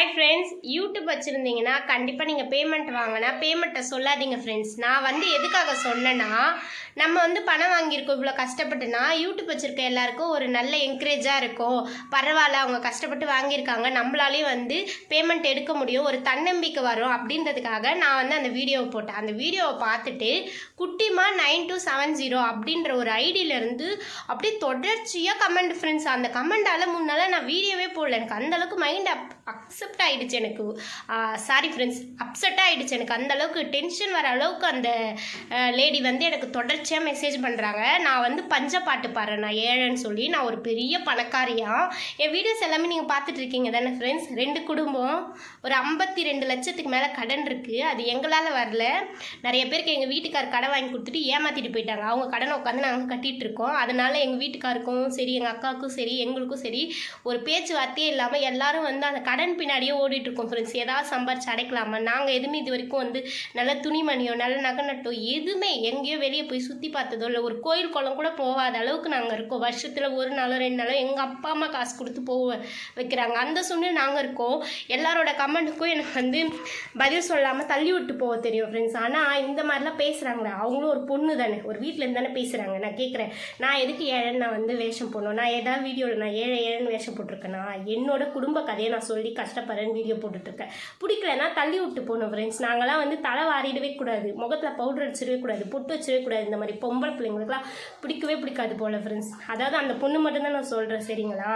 Hi friends YouTube வச்சுருந்தீங்கன்னா கண்டிப்பாக நீங்கள் பேமெண்ட் வாங்கினா பேமெண்ட்டை சொல்லாதீங்க ஃப்ரெண்ட்ஸ் நான் வந்து எதுக்காக சொன்னேன்னா நம்ம வந்து பணம் வாங்கியிருக்கோம் இவ்வளோ கஷ்டப்பட்டுனா யூடியூப் வச்சுருக்க எல்லாருக்கும் ஒரு நல்ல என்கரேஜாக இருக்கும். பரவாயில்ல அவங்க கஷ்டப்பட்டு வாங்கியிருக்காங்க. நம்மளாலேயும் வந்து பேமெண்ட் எடுக்க முடியும். ஒரு தன்னம்பிக்கை வரும் அப்படின்றதுக்காக நான் வந்து அந்த வீடியோவை போட்டேன். அந்த வீடியோவை பார்த்துட்டு குட்டிமா நைன் டூ செவன் ஜீரோ அப்படின்ற ஒரு ஐடியிலேருந்து அப்படியே தொடர்ச்சியாக கமெண்ட் ஃப்ரெண்ட்ஸ் அந்த கமெண்டால் முன்னால் நான் வீடியோவே போடல. எனக்கு அந்தளவுக்கு மைண்ட் அப் அக்செப்ட் அப்செட் ஆகிடுச்சு எனக்கு. சாரி ஃப்ரெண்ட்ஸ் அப்செட் ஆகிடுச்சு எனக்கு. அந்த அளவுக்கு டென்ஷன் வர அளவுக்கு அந்த லேடி வந்து எனக்கு தொடர்ச்சியாக மெசேஜ் பண்ணுறாங்க நான் வந்து பஞ்ச பாட்டு பாடுறேன் நான் ஏழைன்னு சொல்லி. நான் ஒரு பெரிய பணக்காரியா. என் வீடியோஸ் எல்லாமே நீங்கள் பார்த்துட்டு இருக்கீங்க தானே ஃப்ரெண்ட்ஸ் ரெண்டு குடும்பம் ஒரு ஐம்பத்தி ரெண்டு லட்சத்துக்கு மேலே கடன் இருக்குது அது எங்களால் வரல. நிறைய பேருக்கு எங்கள் வீட்டுக்கார் கடன் வாங்கி கொடுத்துட்டு ஏமாற்றிட்டு போயிட்டாங்க. அவங்க கடனை உட்காந்து நாங்கள் கட்டிகிட்டு இருக்கோம். அதனால் எங்கள் வீட்டுக்காருக்கும் சரி எங்கள் அக்காவுக்கும் சரி எங்களுக்கும் சரி ஒரு பேச்சுவார்த்தையே இல்லாமல் எல்லாரும் வந்து அந்த கடன் பின்னாடி பின்னாடியே ஓடிட்டு இருக்கோம் ஃப்ரெண்ட்ஸ் ஏதாவது சம்பாரிச்சு அடைக்கலாமா? நாங்கள் எதுவுமே இது வரைக்கும் வந்து நல்ல துணிமணியோ நல்ல நகை நட்டோ எதுவுமே எங்கேயோ வெளியே போய் சுற்றி பார்த்ததோ இல்லை. ஒரு கோயில் குளம் கூட போகாத அளவுக்கு நாங்கள் இருக்கோம். வருஷத்தில் ஒரு நாளோ ரெண்டு நாளோ எங்கள் அப்பா அம்மா காசு கொடுத்து போக வைக்கிறாங்க. அந்த சூழ்நிலை நாங்கள் இருக்கோம். எல்லாரோட கமெண்ட்டுக்கும் எனக்கு வந்து பதில் சொல்லாமல் தள்ளி விட்டு போக தெரியும் ஃப்ரெண்ட்ஸ் ஆனால் இந்த மாதிரிலாம் பேசுகிறாங்களே அவங்களும் ஒரு பொண்ணு தானே. ஒரு வீட்டிலேருந்து தானே பேசுகிறாங்க நான் கேட்குறேன் நான் எதுக்கு ஏழைன்னு நான் வந்து வேஷம் போடணும்? நான் ஏதாவது வீடியோவில் நான் ஏழை ஏழைன்னு வேஷம் போட்டிருக்கேன்னா என்னோட குடும்ப கதையை நான் சொல்லி கஷ்டப்படுறேன்னு வீடியோ போட்டுட்ருக்கேன். பிடிக்கலன்னா தள்ளி விட்டு போகணும் ஃப்ரெண்ட்ஸ் நாங்களாம் வந்து தலை வாரிடவே கூடாது. முகத்தில் பவுடர் அடிச்சிடவே கூடாது. பொட்டு வச்சிடவே கூடாது. இந்த மாதிரி பொம்பளை பிள்ளைங்களுக்குலாம் பிடிக்கவே பிடிக்காது போல் ஃப்ரெண்ட்ஸ் அதாவது அந்த பொண்ணு மட்டும்தான் நான் சொல்கிறேன் சரிங்களா?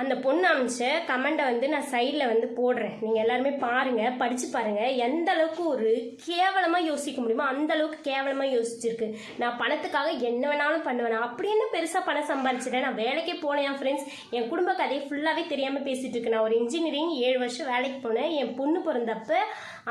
அந்த பொண்ணு அமிச்ச கமெண்ட்டை வந்து நான் சைடில் வந்து போடுறேன். நீங்கள் எல்லாருமே பாருங்கள் படித்து பாருங்கள் எந்த அளவுக்கு ஒரு கேவலமாக யோசிக்க முடியுமோ அந்த அளவுக்கு கேவலமாக யோசிச்சிருக்கு. நான் பணத்துக்காக என்ன வேணாலும் பண்ணுவேன். நான் அப்படி என்ன பெருசாக பணம் சம்பாரிச்சிட்டேன்? நான் வேலைக்கே போனேன் என் ஃப்ரெண்ட்ஸ் என் குடும்ப கதையை ஃபுல்லாகவே தெரியாமல் பேசிகிட்டு இருக்கேன். நான் ஒரு இன்ஜினியரிங் ஏழு வருஷம் வேலைக்கு போனேன். என் பொண்ணு பிறந்தப்ப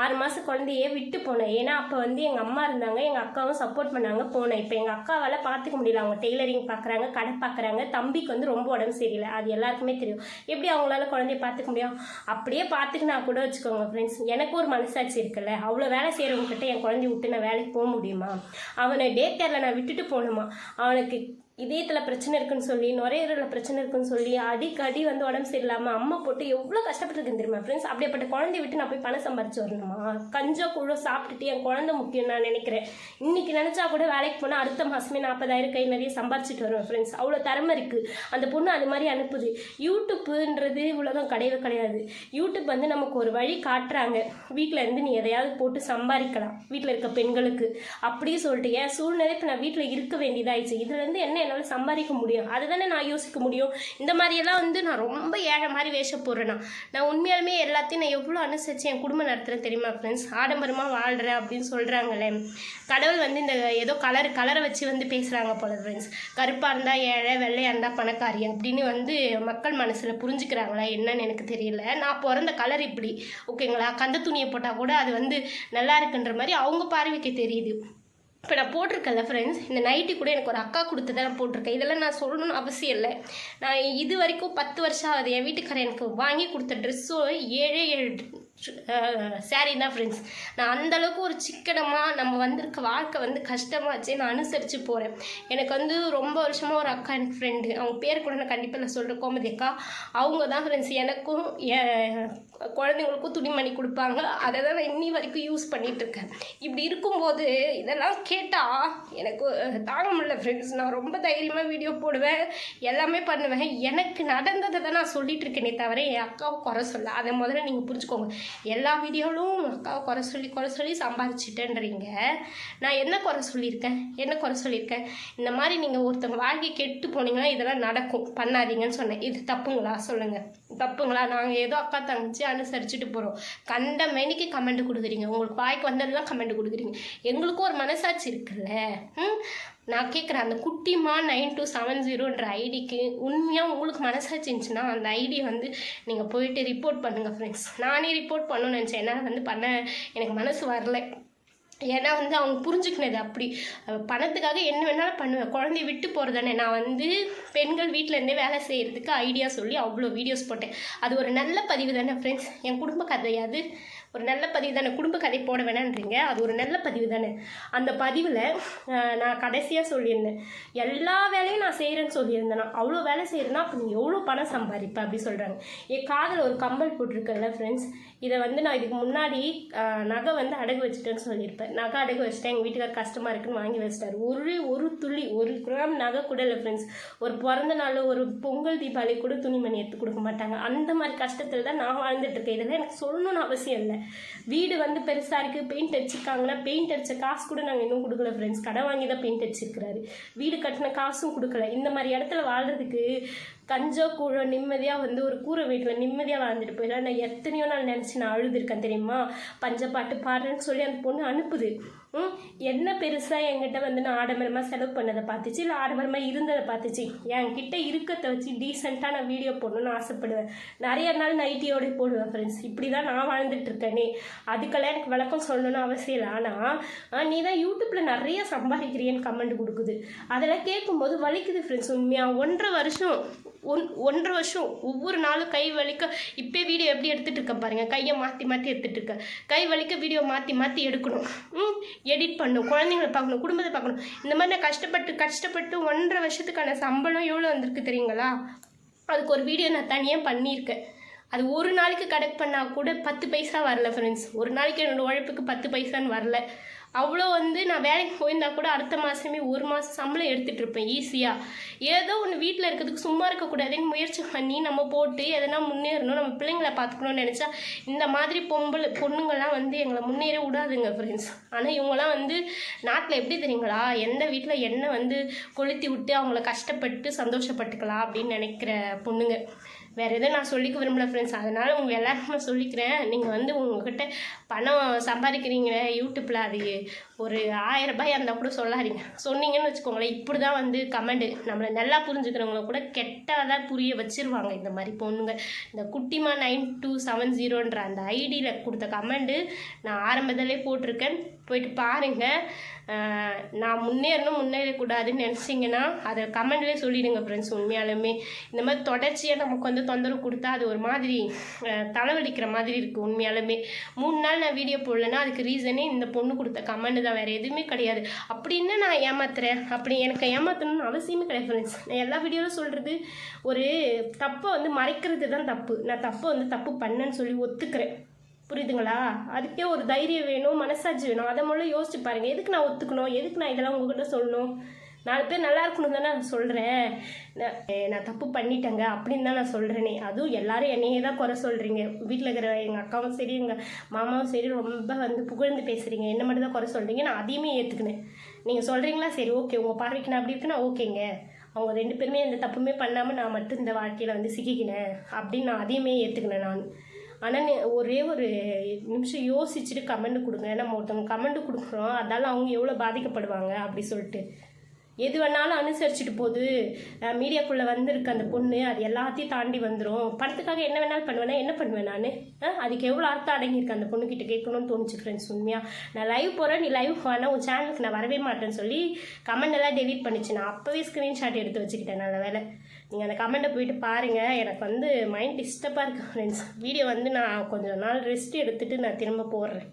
ஆறு மாதம் குழந்தையே விட்டு போனேன். ஏன்னா அப்போ வந்து எங்கள் அம்மா இருந்தாங்க. எங்கள் அக்காவும் சப்போர்ட் பண்ணாங்க போனேன். இப்போ எங்கள் அக்காவால் பார்த்துக்க முடியல. அவங்க டெய்லரிங் பார்க்குறாங்க கடை பார்க்குறாங்க தம்பிக்கு வந்து ரொம்ப உடம்பு சரியில்லை. அது எல்லாருக்குமே தெரியும். எப்படி அவங்களால குழந்தைய பார்த்துக்க முடியும்? அப்படியே பார்த்துக்கினா கூட வச்சுக்கோங்க ஃப்ரெண்ட்ஸ் எனக்கு ஒரு மனசாட்சி இருக்குல்ல. அவ்வளோ வேலை செய்கிறவங்க கிட்ட என் குழந்தைய விட்டு நான் வேலைக்கு போக முடியுமா? அவனை டே கேரில் நான் விட்டுட்டு போகணுமா? அவனுக்கு இதயத்தில் பிரச்சனை இருக்குன்னு சொல்லி நுரையீரலில் பிரச்சனை இருக்குன்னு சொல்லி அடிக்கடி வந்து உடம்பு சரியில்லாமல் அம்மா போட்டு எவ்வளோ கஷ்டப்பட்டுருக்குன்னு தெரியுமா ஃப்ரெண்ட்ஸ் அப்படியேப்பட்ட குழந்தைய விட்டு நான் போய் பணம் சம்பாரிச்சு வரணுமா? கஞ்சோ குழோ சாப்பிட்டுட்டு என் குழந்தை முக்கியம் நான் நினைக்கிறேன். இன்னைக்கு நினச்சா கூட வேலைக்கு போனால் அடுத்த மாதமே நாற்பதாயிரம் கை நிறைய சம்பாரிச்சிட்டு வருவேன் ஃப்ரெண்ட்ஸ் அவ்வளோ திறமை இருக்குது அந்த பொண்ணு அது மாதிரி அனுப்புது. யூடியூப்புன்றது உலகம் கிடையவே கிடையாது. யூடியூப் வந்து நமக்கு ஒரு வழி காட்டுறாங்க. வீட்டில் இருந்து நீ எதையாவது போட்டு சம்பாதிக்கலாம். வீட்டில் இருக்க பெண்களுக்கு. அப்படியே சொல்லிட்டு என் சூழ்நிலை இப்போ நான் வீட்டில் இருக்க வேண்டியதாகிடுச்சு இதுலேருந்து என்ன என்னால் சம்பாதிக்க முடியும். அதுதானே நான் யோசிக்க முடியும். இந்த மாதிரியெல்லாம் வந்து நான் ரொம்ப ஏழை மாதிரி வேஷம் போடுறேன்னா நான் உண்மையாலுமே எல்லாத்தையும் நான் எவ்வளோ அனுசரித்து என் குடும்பம் நடத்துகிறேன் தெரியுமா ஃப்ரெண்ட்ஸ் ஆடம்பரமாக வாழ்கிறேன் அப்படின்னு சொல்கிறாங்களே கடவுள் வந்து இந்த ஏதோ கலர் கலரை வச்சு வந்து பேசுகிறாங்க போல ஃப்ரெண்ட்ஸ் கருப்பாக இருந்தால் ஏழை வெள்ளையாக இருந்தால் பணக்காரி அப்படின்னு வந்து மக்கள் மனசில் புரிஞ்சுக்கிறாங்களா என்னன்னு எனக்கு தெரியல. நான் பிறந்த கலர் இப்படி ஓகேங்களா கந்த துணியை போட்டால் கூட அது வந்து நல்லா இருக்குன்ற மாதிரி அவங்க பார்வைக்கு தெரியுது. இப்போ நான் போட்டிருக்கேன்ல ஃப்ரெண்ட்ஸ் இந்த நைட்டி கூட எனக்கு ஒரு அக்கா கொடுத்து தான் நான் போட்டிருக்கேன். இதெல்லாம் நான் சொல்லணும்னு அவசியம் இல்லை. நான் இது வரைக்கும் பத்து வருஷம் ஆகுது. என் வீட்டுக்காரர் எனக்கு வாங்கி கொடுத்த ட்ரெஸ்ஸோ ஏழே ஏழு சாரீ தான் ஃப்ரெண்ட்ஸ் நான் அந்தளவுக்கு ஒரு சிக்கனமாக நம்ம வந்திருக்க வாழ்க்கை வந்து கஷ்டமாச்சே நான் அனுசரித்து போகிறேன் எனக்கு வந்து ரொம்ப வருஷமாக ஒரு அக்கா எனக்கு ஃப்ரெண்டு அவங்க பேர் கூட நான் கண்டிப்பாக நான் சொல்கிறேன் கோமதி அக்கா அவங்க தான் ஃப்ரெண்ட்ஸ் எனக்கும் குழந்தைங்களுக்கும் துணிமணி கொடுப்பாங்க. அதை தான் நான் இன்னி வரைக்கும் யூஸ் பண்ணிகிட்ருக்கேன் இருக்கேன் இப்படி இருக்கும்போது இதெல்லாம் கேட்டால் எனக்கு தாங்க முடியல ஃப்ரெண்ட்ஸ் நான் ரொம்ப தைரியமாக வீடியோ போடுவேன். எல்லாமே பண்ணுவேன். எனக்கு நடந்ததை தான் நான் சொல்லிகிட்டு இருக்கேனே தவிர என் அக்காவை குறை சொல்ல அதை முதல்ல நீங்கள் புரிஞ்சுக்கோங்க. எல்லா வீடியோவிலும் அக்காவை குறை சொல்லி குறை சொல்லி சம்பாதிச்சிட்டேன்றீங்க. நான் என்ன குறை சொல்லியிருக்கேன்? என்ன குறை சொல்லியிருக்கேன்? இந்த மாதிரி நீங்கள் ஒருத்தவங்க வாழ்க்கை கெட்டு போனீங்கன்னா இதெல்லாம் நடக்கும். பண்ணாதீங்கன்னு சொன்னேன். இது தப்புங்களா? சொல்லுங்கள் தப்புங்களா? நாங்கள் ஏதோ அக்கா தங்கச்சி அனுசரிச்சுட்டு போகிறோம் கண்ட மேனிக்கு கமெண்ட் கொடுக்குறீங்க. உங்களுக்கு வாய்க்கு வந்ததெல்லாம் கமெண்ட் கொடுக்குறீங்க. எங்களுக்கும் ஒரு மனசாட்சி இருக்குல்ல? ம்? நான் கேட்குறேன் அந்த குட்டிமா நைன் டூ செவன் ஜீரோன்ற ஐடிக்கு உண்மையாக உங்களுக்கு மனசாட்சி இருந்துச்சுன்னா அந்த ஐடி வந்து நீங்கள் போயிட்டு ரிப்போர்ட் பண்ணுங்கள் ஃப்ரெண்ட்ஸ் நானே ரிப்போர்ட் பண்ணணும்னு நினச்சேன். என்னால் வந்து பண்ண எனக்கு மனசு வரல. ஏன்னா வந்து அவங்க புரிஞ்சுக்கினது அப்படி. பணத்துக்காக என்ன வேணாலும் பண்ணுவேன் குழந்தைய விட்டு போகிறதானே நான் வந்து பெண்கள் வீட்டில் இருந்தே வேலை செய்கிறதுக்கு ஐடியா சொல்லி அவ்வளோ வீடியோஸ் போட்டேன். அது ஒரு நல்ல பதிவு தானே ஃப்ரெண்ட்ஸ் என் குடும்ப கதையாது ஒரு நல்ல பதிவு தானே. குடும்ப கதை போட வேணான்றீங்க. அது ஒரு நல்ல பதிவு தானே. அந்த பதிவில் நான் கடைசியாக சொல்லியிருந்தேன். எல்லா வேலையும் நான் செய்கிறேன்னு சொல்லியிருந்தேன் நான். அவ்வளோ வேலை செய்கிறேன்னா அப்போ நீ எவ்வளோ பணம் சம்பாதிப்பேன் அப்படி சொல்கிறாங்க என் காதில் ஒரு கம்பல் போட்டிருக்கல ஃப்ரெண்ட்ஸ் இதை வந்து நான் இதுக்கு முன்னாடி நகை வந்து அடகு வச்சுட்டேன்னு சொல்லியிருப்பேன். நகை அடகு வச்சுட்டேன். எங்கள் வீட்டுக்கார் கஷ்டமாக இருக்குன்னு வாங்கி வச்சிட்டாரு. ஒரு ஒரு துளி ஒரு கிராம் நகை கூட இல்லை ஃப்ரெண்ட்ஸ் ஒரு பிறந்த நாள் ஒரு பொங்கல் தீபாவளி கூட துணிமணி எடுத்து கொடுக்க மாட்டாங்க. அந்த மாதிரி கஷ்டத்தில் தான் நான் வாழ்ந்துட்டுருக்கேன் இதெல்லாம் எனக்கு சொல்லணும்னு அவசியம் இல்லை. வீடு வந்து பெருசாக இருக்குது பெயிண்ட் அடிச்சிருக்காங்கன்னா பெயிண்ட் அடித்த காசு கூட நாங்கள் இன்னும் கொடுக்கல ஃப்ரெண்ட்ஸ் கடை வாங்கி தான் பெயிண்ட் அடிச்சிருக்கிறாரு. வீடு கட்டின காசும் கொடுக்கல. இந்த மாதிரி இடத்துல வாழ்றதுக்கு கஞ்சோ கூழோ நிம்மதியாக வந்து ஒரு கூரை வீட்டில் நிம்மதியாக வாழ்ந்துட்டு போயிடலாம். நான் எத்தனையோ நாள் நினச்சி நான் அழுதுருக்கேன் தெரியுமா? பஞ்சப்பாட்டு பாடுறேன்னு சொல்லி அந்த பொண்ணு அனுப்புது. ம் என்ன பெருசாக என்கிட்ட வந்து நான் ஆடம்பரமாக செலவு பண்ணதை பார்த்துச்சு? இல்லை ஆடம்பரமாக இருந்ததை பார்த்துச்சு? என்கிட்ட இருக்கத்தை வச்சு டீசெண்டாக நான் வீடியோ போடணும்னு ஆசைப்படுவேன். நிறைய நாள் நைட்டியோட போடுவேன் ஃப்ரெண்ட்ஸ் இப்படி தான் நான் வாழ்ந்துட்டு இருக்கேனே அதுக்கெல்லாம் எனக்கு விளக்கம் சொல்லணும்னு அவசியம் இல்லை. ஆனால் நீ தான் யூடியூப்பில் நிறைய சம்பாதிக்கிறியன்னு கமெண்ட் கொடுக்குது. அதெல்லாம் கேட்கும்போது வலிக்குது ஃப்ரெண்ட்ஸ் உண்மையாக ஒன்றரை வருஷம் ஒன் ஒன்றரை வருஷம் ஒவ்வொரு நாளும் கை வலிக்க இப்போ வீடியோ எப்படி எடுத்துகிட்டு இருக்கேன் பாருங்கள் கையை மாற்றி மாற்றி எடுத்துட்டு இருக்கேன் கை வலிக்க வீடியோ மாற்றி மாற்றி எடுக்கணும். ம் எடிட் பண்ணணும். குழந்தைங்களை பார்க்கணும் குடும்பத்தை பார்க்கணும். இந்த மாதிரி நான் கஷ்டப்பட்டு கஷ்டப்பட்டு ஒன்றரை வருஷத்துக்கான சம்பளம் எவ்வளோ வந்திருக்கு தெரியுங்களா? அதுக்கு ஒரு வீடியோ நான் தனியாக பண்ணியிருக்கேன். அது ஒரு நாளைக்கு கனெக்ட் பண்ணால் கூட பத்து பைசா வரல ஃப்ரெண்ட்ஸ் ஒரு நாளைக்கு என்னோடய உழைப்புக்கு பத்து பைசான்னு வரல. அவ்வளோ வந்து நான் வேலைக்கு போயிருந்தா கூட அடுத்த மாதமே ஒரு மாதம் சம்பளம் எடுத்துகிட்டு இருப்பேன் ஈஸியாக ஏதோ ஒன்று வீட்டில் இருக்கிறதுக்கு சும்மா இருக்கக்கூடாதுன்னு முயற்சி பண்ணி நம்ம போட்டு எதனா முன்னேறணும் நம்ம பிள்ளைங்களை பார்த்துக்கணும்னு நினச்சா இந்த மாதிரி பொம்பளை பொண்ணுங்கள்லாம் வந்து எங்களை முன்னேற விடாதுங்க ஃப்ரெண்ட்ஸ் ஆனால் இவங்களாம் வந்து நாட்டில் எப்படி தெரியுங்களா? எந்த வீட்டில் என்ன வந்து கொளுத்தி விட்டு அவங்கள கஷ்டப்பட்டு சந்தோஷப்பட்டுக்கலாம் அப்படின்னு நினைக்கிற பொண்ணுங்க. வேறு எதுவும் நான் சொல்லிக்க விரும்பல ஃப்ரெண்ட்ஸ் அதனால் உங்கள் எல்லாருக்கும் நான் சொல்லிக்கிறேன். நீங்கள் வந்து உங்கள்கிட்ட பணம் சம்பாதிக்கிறீங்க யூடியூப்பில் அது ஒரு ஆயிரம் ரூபாய் இருந்தால் கூட சொல்லாதீங்க. சொன்னீங்கன்னு வச்சுக்கோங்களேன் இப்படி தான் வந்து கமெண்ட் நம்மளை நல்லா புரிஞ்சுக்கிறவங்கள கூட கெட்டதாக புரிய வச்சிருவாங்க. இந்த மாதிரி பொண்ணுங்க இந்த குட்டிமா நைன் டூ செவன் ஜீரோன்ற அந்த ஐடியில் கொடுத்த கமெண்டு நான் ஆரம்பத்திலே போட்டிருக்கேன். போயிட்டு பாருங்கள் நான் முன்னேறணும் முன்னேறக்கூடாதுன்னு நினச்சிங்கன்னா அதை கமெண்ட்லேயே சொல்லிடுங்க ஃப்ரெண்ட்ஸ் உண்மையாலுமே. இந்த மாதிரி தொடர்ச்சியாக நமக்கு வந்து தொந்தரவு கொடுத்தா அது ஒரு மாதிரி தலைவலிக்கிற மாதிரி இருக்குது உண்மையாலுமே. மூணு நாள் நான் வீடியோ போடலன்னா அதுக்கு ரீசனே இந்த பொண்ணு கொடுத்த கமெண்ட் தான். வேறு எதுவுமே கிடையாது. அப்படின்னு நான் ஏமாத்துறேன்? அப்படி எனக்கு ஏமாத்தணும்னு அவசியமே கிடையாது ஃப்ரெண்ட்ஸ் நான் எல்லா வீடியோவும் சொல்கிறது ஒரு தப்பை வந்து மறைக்கிறது தான் தப்பு. நான் தப்பை வந்து தப்பு பண்ணேன்னு சொல்லி ஒத்துக்கிறேன். புரியுதுங்களா? அதுக்கே ஒரு தைரியம் வேணும் மனசாட்சி வேணும். அதை மூலம் யோசிச்சு பாருங்க. எதுக்கு நான் ஒத்துக்கணும்? எதுக்கு நான் இதெல்லாம் உங்ககிட்ட சொல்லணும்? நாலு பேர் நல்லா இருக்கணும் தானே நான் சொல்கிறேன் நான் தப்பு பண்ணிட்டேங்க அப்படின்னு தான் நான் சொல்கிறேனே அதுவும் எல்லாரும் என்னையே தான் குறை சொல்கிறீங்க வீட்டில் இருக்கிற எங்கள் அக்காவும் சரி எங்கள் மாமாவும் சரி ரொம்ப வந்து புகழ்ந்து பேசுகிறீங்க என்ன மட்டும் தான் குறை சொல்கிறீங்க நான் அதையுமே ஏற்றுக்கினேன் நீங்கள் சொல்கிறீங்களா சரி ஓகே. உங்கள் பார்வைக்கு நான் அப்படி இருக்குன்னா ஓகேங்க. அவங்க ரெண்டு பேருமே எந்த தப்புமே பண்ணாமல் நான் மட்டும் இந்த வாழ்க்கையில் வந்து சிக்கிக்கினேன் அப்படின்னு நான் அதையுமே ஏற்றுக்கினேன் நான். ஆனால் ஒரே ஒரு நிமிஷம் யோசிச்சுட்டு கமெண்ட் கொடுங்க. நம்ம ஒருத்தவங்க கமெண்ட் கொடுக்குறோம். அதால் அவங்க எவ்வளோ பாதிக்கப்படுவாங்க அப்படி சொல்லிட்டு. எது வேணாலும் அனுசரிச்சுட்டு போகுது மீடியாக்குள்ளே வந்திருக்கு அந்த பொண்ணு அது எல்லாத்தையும் தாண்டி வந்துடும் பணத்துக்காக என்ன வேணாலும் பண்ணுவேன்னா என்ன பண்ணுவேன் நான்? அதுக்கு எவ்வளோ அர்த்தம் அடங்கியிருக்கு அந்த பொண்ணுக்கிட்ட கேட்கணும்னு தோணுச்சு ஃப்ரெண்ட்ஸ் உண்மையாக நான் லைவ் போகிறேன் நீ லைவ் வேணால் உன் சேனலுக்கு நான் வரவே மாட்டேன்னு சொல்லி கமெண்ட் எல்லாம் டெலீட் பண்ணிச்சு. நான் அப்போவே ஸ்க்ரீன்ஷாட் எடுத்து வச்சுக்கிட்டேன் நல்ல வேலை நீங்கள் அந்த கமெண்ட்டை போயிட்டு பாருங்கள் எனக்கு வந்து மைண்ட் டிஸ்டர்பாக இருக்குது ஃப்ரெண்ட்ஸ் வீடியோ வந்து நான் கொஞ்சம் நாள் ரெஸ்ட் எடுத்துகிட்டு நான் திரும்ப போடுறேன்.